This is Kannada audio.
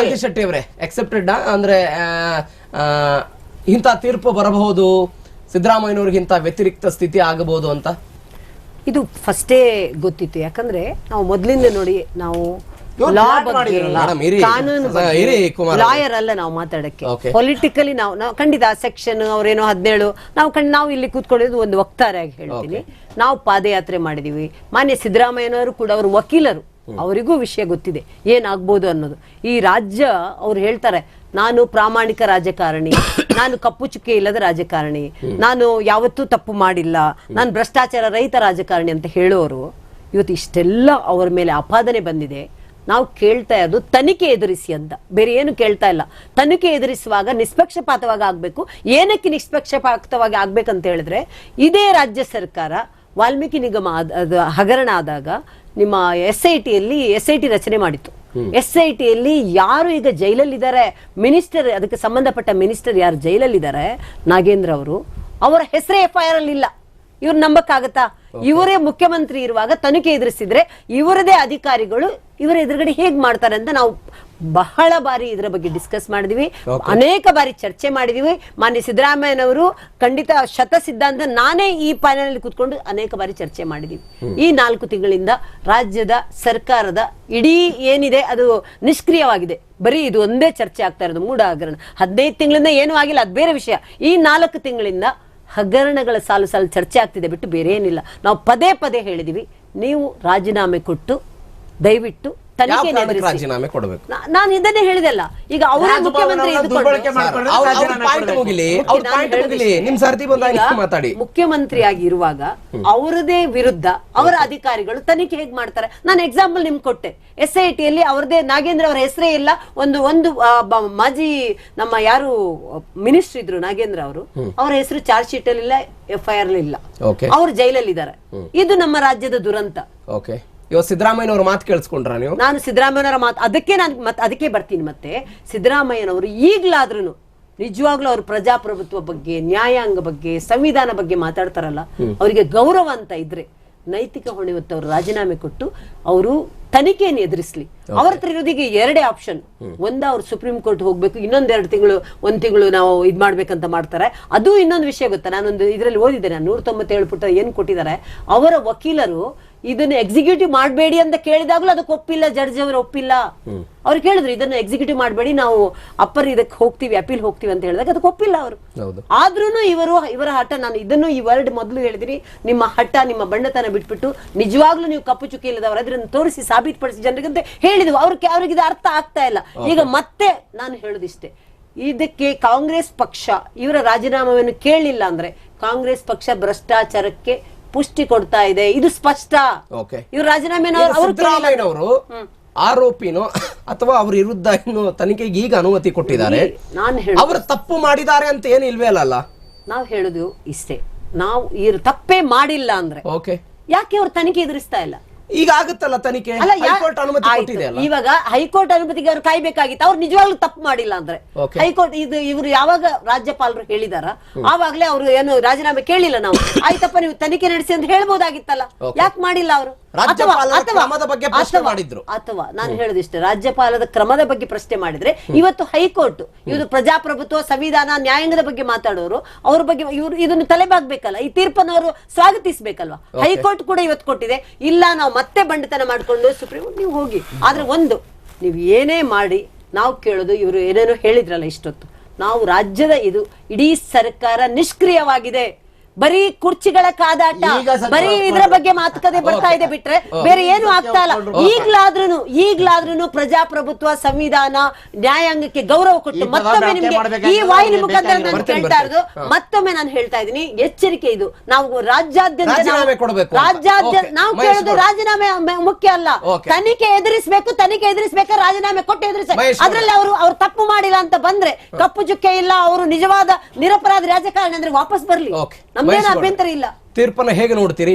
ಕಾಂತಿ ಶೆಟ್ಟಿ ಅವರೇ ಎಕ್ಸೆಪ್ಟೆಡ್ ಅಂದ್ರೆ ಆ, ಆ, ಇಂಥ ತೀರ್ಪು ಬರಬಹುದು ಸಿದ್ದರಾಮಯ್ಯನವ್ರಿಗಿಂತ ವ್ಯತಿರಿಕ್ತ ಸ್ಥಿತಿ ಆಗಬಹುದು ಅಂತ? ಇದು ಫಸ್ಟೇ ಗೊತ್ತಿತ್ತು. ಯಾಕಂದ್ರೆ ನಾವು ಮೊದಲಿಂದ ನೋಡಿ ನಾವು ಲಾಯರ್ ಅಲ್ಲ ನಾವು ಮಾತಾಡಕ್ಕೆ. ಪೊಲಿಟಿಕಲಿ ನಾವು ನಾವು ಖಂಡಿತ ಸೆಕ್ಷನ್ ಅವ್ರೇನೋ ಹದಿನೇಳು ನಾವು ಕಂಡು ನಾವು ಇಲ್ಲಿ ಕೂತ್ಕೊಳ್ಳೋದು ಒಂದು ವಕ್ತಾರಾಗಿ ಹೇಳ್ತೀನಿ. ನಾವು ಪಾದಯಾತ್ರೆ ಮಾಡಿದೀವಿ. ಮಾನ್ಯ ಸಿದ್ದರಾಮಯ್ಯನವರು ಕೂಡ ಅವರು ವಕೀಲರು. ಅವರಿಗೂ ವಿಷಯ ಗೊತ್ತಿದೆ. ಏನಾಗ್ಬೋದು ಅನ್ನೋದು. ಈ ರಾಜ್ಯ ಅವ್ರು ಹೇಳ್ತಾರೆ ನಾನು ಪ್ರಾಮಾಣಿಕ ರಾಜಕಾರಣಿ ನಾನು ಕಪ್ಪು ಚುಕ್ಕೆ ಇಲ್ಲದ ರಾಜಕಾರಣಿ ನಾನು ಯಾವತ್ತೂ ತಪ್ಪು ಮಾಡಿಲ್ಲ ನಾನು ಭ್ರಷ್ಟಾಚಾರ ರಹಿತ ರಾಜಕಾರಣಿ ಅಂತ ಹೇಳೋರು ಇವತ್ತು ಇಷ್ಟೆಲ್ಲ ಅವರ ಮೇಲೆ ಆಪಾದನೆ ಬಂದಿದೆ. ನಾವು ಕೇಳ್ತಾ ಇರೋದು ತನಿಖೆ ಎದುರಿಸಿ ಅಂತ. ಬೇರೆ ಏನು ಕೇಳ್ತಾ ಇಲ್ಲ. ತನಿಖೆ ಎದುರಿಸುವಾಗ ನಿಷ್ಪಕ್ಷಪಾತವಾಗಿ ಆಗ್ಬೇಕು. ಏನಕ್ಕೆ ನಿಷ್ಪಕ್ಷಪಾತವಾಗಿ ಆಗ್ಬೇಕಂತ ಹೇಳಿದ್ರೆ ಇದೇ ರಾಜ್ಯ ಸರ್ಕಾರ ವಾಲ್ಮೀಕಿ ನಿಗಮ ಅದು ಹಗರಣ ಆದಾಗ ನಿಮ್ಮ ಎಸ್ ಐ ಟಿಯಲ್ಲಿ ಎಸ್ ಐ ಟಿ ರಚನೆ ಮಾಡಿತ್ತು. ಎಸ್ ಐ ಟಿಯಲ್ಲಿ ಯಾರು ಈಗ ಜೈಲಲ್ಲಿದ್ದಾರೆ? ಮಿನಿಸ್ಟರ್ ಅದಕ್ಕೆ ಸಂಬಂಧಪಟ್ಟ ಮಿನಿಸ್ಟರ್ ಯಾರು ಜೈಲಲ್ಲಿದ್ದಾರೆ? ನಾಗೇಂದ್ರ ಅವರು. ಅವರ ಹೆಸರೇ ಎಫ್ ಐ ಆರ್ ಅಲ್ಲಿ ಇಲ್ಲ. ಇವ್ರ ನಂಬಕ್ಕಾಗತ್ತಾ? ಇವರೇ ಮುಖ್ಯಮಂತ್ರಿ ಇರುವಾಗ ತನಿಖೆ ಎದುರಿಸಿದ್ರೆ ಇವರದೇ ಅಧಿಕಾರಿಗಳು ಇವರ ಎದುರುಗಡೆ ಹೇಗೆ ಮಾಡ್ತಾರೆ ಅಂತ ನಾವು ಬಹಳ ಬಾರಿ ಇದರ ಬಗ್ಗೆ ಡಿಸ್ಕಸ್ ಮಾಡಿದೀವಿ. ಅನೇಕ ಬಾರಿ ಚರ್ಚೆ ಮಾಡಿದೀವಿ. ಮಾನ್ಯ ಸಿದ್ದರಾಮಯ್ಯನವರು ಖಂಡಿತ ಶತ ಸಿದ್ಧಾಂತ ನಾನೇ ಈ ಪ್ಯಾನೆಲ್ ಕೂತ್ಕೊಂಡು ಅನೇಕ ಬಾರಿ ಚರ್ಚೆ ಮಾಡಿದೀವಿ. ಈ ನಾಲ್ಕು ತಿಂಗಳಿಂದ ರಾಜ್ಯದ ಸರ್ಕಾರದ ಇಡೀ ಏನಿದೆ ಅದು ನಿಷ್ಕ್ರಿಯವಾಗಿದೆ. ಬರೀ ಇದು ಒಂದೇ ಚರ್ಚೆ ಆಗ್ತಾ ಇರೋದು ಮೂಢ ಹಗರಣ. ಹದಿನೈದು ತಿಂಗಳಿಂದ ಏನೂ ಆಗಿಲ್ಲ ಅದು ಬೇರೆ ವಿಷಯ. ಈ ನಾಲ್ಕು ತಿಂಗಳಿಂದ ಹಗರಣಗಳ ಸಾಲು ಸಾಲು ಚರ್ಚೆ ಆಗ್ತಿದೆ ಬಿಟ್ಟು ಬೇರೆ ಏನಿಲ್ಲ ನಾವು ಪದೇ ಪದೇ ಹೇಳಿದೀವಿ ನೀವು ರಾಜೀನಾಮೆ ಕೊಟ್ಟು ದಯವಿಟ್ಟು ಯಾವ ತನಿಖೆ ರಾಜೀನಾಮೆ ಕೊಡಬೇಕು? ನಾನು ಇದನ್ನೇ ಹೇಳಿದೆಲ್ಲ. ಈಗ ಅವರೇ ಮುಖ್ಯಮಂತ್ರಿ ಅವ್ರ- ಅವ್ರ ಅವ್ರ ಮಾತಾಡಿ. ಮುಖ್ಯಮಂತ್ರಿಯಾಗಿ ಇರುವಾಗ ಅವರದೇ ವಿರುದ್ಧ ಅವರ ಅಧಿಕಾರಿಗಳು ತನಿಖೆ ಹೇಗ್ ಮಾಡ್ತಾರೆ? ನಾನು ಎಕ್ಸಾಂಪಲ್ ನಿಮ್ ಕೊಟ್ಟೆ. ಎಸ್ ಐ ಟಿಯಲ್ಲಿ ಅವರದೇ ನಾಗೇಂದ್ರ ಅವರ ಹೆಸರೇ ಇಲ್ಲ. ಒಂದು ಒಂದು ಮಾಜಿ ನಮ್ಮ ಯಾರು ಮಿನಿಸ್ಟರ್ ಇದ್ರು ನಾಗೇಂದ್ರ ಅವರು ಅವರ ಹೆಸರು ಚಾರ್ಜ್ ಶೀಟ್ ಅಲ್ಲಿ ಇಲ್ಲ ಎಫ್ ಐ ಆರ್ ಇಲ್ಲ. ಓಕೆ ಜೈಲಲ್ಲಿ ಇದ್ದಾರೆ ಇದು ನಮ್ಮ ರಾಜ್ಯದ ದುರಂತ. ಓಕೆ ಇವತ್ತು ಸಿದ್ದರಾಮಯ್ಯನವ್ರ ಮಾತು ಕೇಳಿಸ್ಕೊಂಡ್ರ ನೀವು? ನಾನು ಸಿದ್ದರಾಮಯ್ಯನವರ ಮಾತು ಅದಕ್ಕೆ ನಾನು ಮತ್ತೆ ಅದಕ್ಕೆ ಬರ್ತೀನಿ ಮತ್ತೆ. ಸಿದ್ದರಾಮಯ್ಯನವರು ಈಗಲಾದ್ರೂ ನಿಜವಾಗ್ಲೂ ಅವ್ರ ಪ್ರಜಾಪ್ರಭುತ್ವ ಬಗ್ಗೆ ನ್ಯಾಯಾಂಗ ಬಗ್ಗೆ ಸಂವಿಧಾನ ಬಗ್ಗೆ ಮಾತಾಡ್ತಾರಲ್ಲ ಅವರಿಗೆ ಗೌರವ ಅಂತ ಇದ್ರೆ ನೈತಿಕ ಹೊಣೆ ಹೊತ್ತು ಅವರು ರಾಜೀನಾಮೆ ಕೊಟ್ಟು ಅವರು ತನಿಖೆಯನ್ನು ಎದುರಿಸಲಿ. ಅವ್ರ ಹತ್ರ ಇರೋದಿಗೆ ಎರಡೇ ಆಪ್ಷನ್ ಒಂದ ಅವ್ರು ಸುಪ್ರೀಂ ಕೋರ್ಟ್ ಹೋಗ್ಬೇಕು ಇನ್ನೊಂದ್ ಎರಡು ತಿಂಗಳು ಒಂದ್ ತಿಂಗಳು ನಾವು ಇದ್ ಮಾಡ್ಬೇಕಂತ ಮಾಡ್ತಾರೆ. ಅದು ಇನ್ನೊಂದು ವಿಷಯ ಗೊತ್ತಾ? ನಾನೊಂದು ಇದರಲ್ಲಿ ಓದಿದ್ದೇನೆ ನಾನು ನೂರ ತೊಂಬತ್ತೇಳು ಪುಟ ಏನ್ ಕೊಟ್ಟಿದ್ದಾರೆ. ಅವರ ವಕೀಲರು ಇದನ್ನ ಎಕ್ಸಿಕ್ಯೂಟಿವ್ ಮಾಡಬೇಡಿ ಅಂತ ಕೇಳಿದಾಗ್ಲೂ ಅದಕ್ಕೆ ಒಪ್ಪಿಲ್ಲ ಜಡ್ಜ್ ಅವರು ಒಪ್ಪಿಲ್ಲ. ಅವ್ರು ಕೇಳಿದ್ರು ಇದನ್ನ ಎಕ್ಸಿಕ್ಯೂಟಿವ್ ಮಾಡಬೇಡಿ ನಾವು ಅಪ್ಪರ್ ಇದಕ್ಕೆ ಹೋಗ್ತೀವಿ ಅಪೀಲ್ ಹೋಗ್ತೀವಿ ಅಂತ ಹೇಳಿದಾಗ ಅದಕ್ಕೆ ಒಪ್ಪಿಲ್ಲ ಅವರು. ಆದ್ರೂ ಆದ್ರೂನು ಇವರು ಇವರ ಹಠ ನಾನು ಇದನ್ನು ಈ ವರ್ಡ್ ಮೊದಲು ಹೇಳಿದ್ರಿ ನಿಮ್ಮ ಹಠ ನಿಮ್ಮ ಬಣ್ಣತನ ಬಿಟ್ಬಿಟ್ಟು ನಿಜವಾಗ್ಲೂ ನೀವು ಕಪ್ಪು ಚುಕ್ಕಿ ಇಲ್ಲದವರು ಅದ್ರನ್ನ ತೋರಿಸಿ ಸಾಬೀತುಪಡಿಸಿ ಅಂತ ಹೇಳಿದ್ವು. ಅವ್ರಿಗೆ ಅವ್ರಿಗೆ ಇದು ಅರ್ಥ ಆಗ್ತಾ ಇಲ್ಲ. ಈಗ ಮತ್ತೆ ನಾನು ಹೇಳುದಿಷ್ಟೇ ಇದಕ್ಕೆ ಕಾಂಗ್ರೆಸ್ ಪಕ್ಷ ಇವರ ರಾಜೀನಾಮೆಯನ್ನು ಕೇಳಲಿಲ್ಲ ಅಂದ್ರೆ ಕಾಂಗ್ರೆಸ್ ಪಕ್ಷ ಭ್ರಷ್ಟಾಚಾರಕ್ಕೆ ಪುಷ್ಟಿ ಕೊಡ್ತಾ ಇದೆ. ಇದು ಸ್ಪಷ್ಟ. ಓಕೆ ಇವ್ರ ರಾಜೀನಾಮೆ ಆರೋಪಿನೋ ಅಥವಾ ಅವ್ರ ವಿರುದ್ಧ ಇನ್ನು ತನಿಖೆಗೆ ಈಗ ಅನುಮತಿ ಕೊಟ್ಟಿದ್ದಾರೆ. ಅವರು ತಪ್ಪು ಮಾಡಿದ್ದಾರೆ ಅಂತ ಏನು ಇಲ್ವೇ ಅಲ್ಲ ನಾವು ಹೇಳುದು ಇಷ್ಟೇ. ನಾವು ಇವ್ರು ತಪ್ಪೇ ಮಾಡಿಲ್ಲ ಅಂದ್ರೆ. ಓಕೆ ಯಾಕೆ ಅವ್ರು ತನಿಖೆ ಎದುರಿಸ್ತಾ ಇಲ್ಲ? ಈಗ ಆಗುತ್ತಲ್ಲ ತನಿಖೆ? ಅಲ್ಲ ಯಾ- ಹೈಕೋರ್ಟ್ ಅನುಮತಿ ಆಯ್ತು. ಕೊಟ್ಟಿದೆ ಅಲ್ಲ? ಇವಾಗ ಹೈಕೋರ್ಟ್ ಅನುಮತಿಗೆ ಅವ್ರು ಕಾಯ್ಬೇಕಾಗಿತ್ತು. ಅವ್ರು ನಿಜವಾಗ್ಲೂ ತಪ್ಪು ಮಾಡಿಲ್ಲ ಅಂದ್ರೆ. Okay. ಹೈಕೋರ್ಟ್ ಇದು ಇವರು ಯಾವಾಗ ರಾಜ್ಯಪಾಲರು ಹೇಳಿದಾರ ಆವಾಗ್ಲೇ ಅವರು ಏನು ರಾಜೀನಾಮೆ ಕೇಳಿಲ್ಲ ನಾವು. ಆಯ್ತಪ್ಪ ನೀವು ತನಿಖೆ ನಡೆಸಿ ಅಂತ ಹೇಳ್ಬೋದಾಗಿತ್ತಲ್ಲ. Okay. ಯಾಕೆ ಮಾಡಿಲ್ಲ ಅವರು? ರಾಜ್ಯಪಾಲರ ಕ್ರಮದ ಬಗ್ಗೆ ಪ್ರಶ್ನೆ ಮಾಡಿದ್ರು. ಅಥವಾ ನಾನು ಹೇಳೋದಿಷ್ಟೇ ರಾಜ್ಯಪಾಲದ ಕ್ರಮದ ಬಗ್ಗೆ ಪ್ರಶ್ನೆ ಮಾಡಿದ್ರೆ ಇವತ್ತು ಹೈಕೋರ್ಟ್ ಇವರು ಪ್ರಜಾಪ್ರಭುತ್ವ ಸಂವಿಧಾನ ನ್ಯಾಯಾಂಗದ ಬಗ್ಗೆ ಮಾತಾಡೋರು ಅವ್ರ ಬಗ್ಗೆ ಇವರು ಇದನ್ನು ತಲೆಬಾಗ್ಬೇಕಲ್ಲ ಈ ತೀರ್ಪನ್ನು ಅವರು ಸ್ವಾಗತಿಸ್ಬೇಕಲ್ವಾ ಹೈಕೋರ್ಟ್ ಕೂಡ ಇವತ್ತು ಕೊಟ್ಟಿದೆ ಇಲ್ಲ ನಾವು ಮತ್ತೆ ಬಂಡತನ ಮಾಡ್ಕೊಂಡು ಸುಪ್ರೀಂ ಕೋರ್ಟ್ ನೀವು ಹೋಗಿ. ಆದ್ರೆ ಒಂದು ನೀವು ಏನೇ ಮಾಡಿ ನಾವು ಕೇಳೋದು ಇವರು ಏನೇನೋ ಹೇಳಿದ್ರಲ್ಲ ಇಷ್ಟೊತ್ತು. ನಾವು ರಾಜ್ಯದ ಇದು ಇಡೀ ಸರ್ಕಾರ ನಿಷ್ಕ್ರಿಯವಾಗಿದೆ. ಬರೀ ಕುರ್ಚಿಗಳ ಕಾದಾಟ ಬರೀ ಇದ್ರ ಬಗ್ಗೆ ಮಾತುಕತೆ ಬರ್ತಾ ಇದೆ ಬಿಟ್ರೆ ಬೇರೆ ಏನು ಆಗ್ತಾ ಇಲ್ಲ. ಈಗ್ಲಾದ್ರೂ ಈಗ್ಲಾದ್ರೂ ಪ್ರಜಾಪ್ರಭುತ್ವ ಸಂವಿಧಾನ ನ್ಯಾಯಾಂಗಕ್ಕೆ ಗೌರವ ಕೊಟ್ಟು ಮತ್ತೊಮ್ಮೆ ನಿಮ್ಗೆ ಈ ವಾಯಿನ ಮುಖಾಂತರ ನಾನು ಕೇಳ್ತಾ ಇರೋದು ಮತ್ತೊಮ್ಮೆ ನಾನು ಹೇಳ್ತಾ ಇದ್ದೀನಿ ಎಚ್ಚರಿಕೆ ಇದು. ನಾವು ರಾಜ್ಯಾದ್ಯಂತ ರಾಜ್ಯಾದ್ಯಂತ. ನಾವು ಕೇಳೋದು. ರಾಜೀನಾಮೆ ಮುಖ್ಯ ಅಲ್ಲ. ತನಿಖೆ ಎದುರಿಸಬೇಕು ತನಿಖೆ ಎದುರಿಸಬೇಕು ರಾಜೀನಾಮೆ ಕೊಟ್ಟು ಎದುರಿಸ ಅದ್ರಲ್ಲಿ ಅವರು ಅವ್ರು ತಪ್ಪು ಮಾಡಿಲ್ಲ ಅಂತ ಬಂದ್ರೆ ಕಪ್ಪು ಚುಕ್ಕೆ ಇಲ್ಲ ಅವರು ನಿಜವಾದ ನಿರಪರಾಧ ರಾಜಕಾರಣ ಅಂದ್ರೆ ವಾಪಸ್ ಬರ್ಲಿ. Okay. ಅಭ್ಯಂತರ ಇಲ್ಲ? ತೀರ್ಪನ್ನ ಹೇಗೆ ನೋಡ್ತೀರಿ?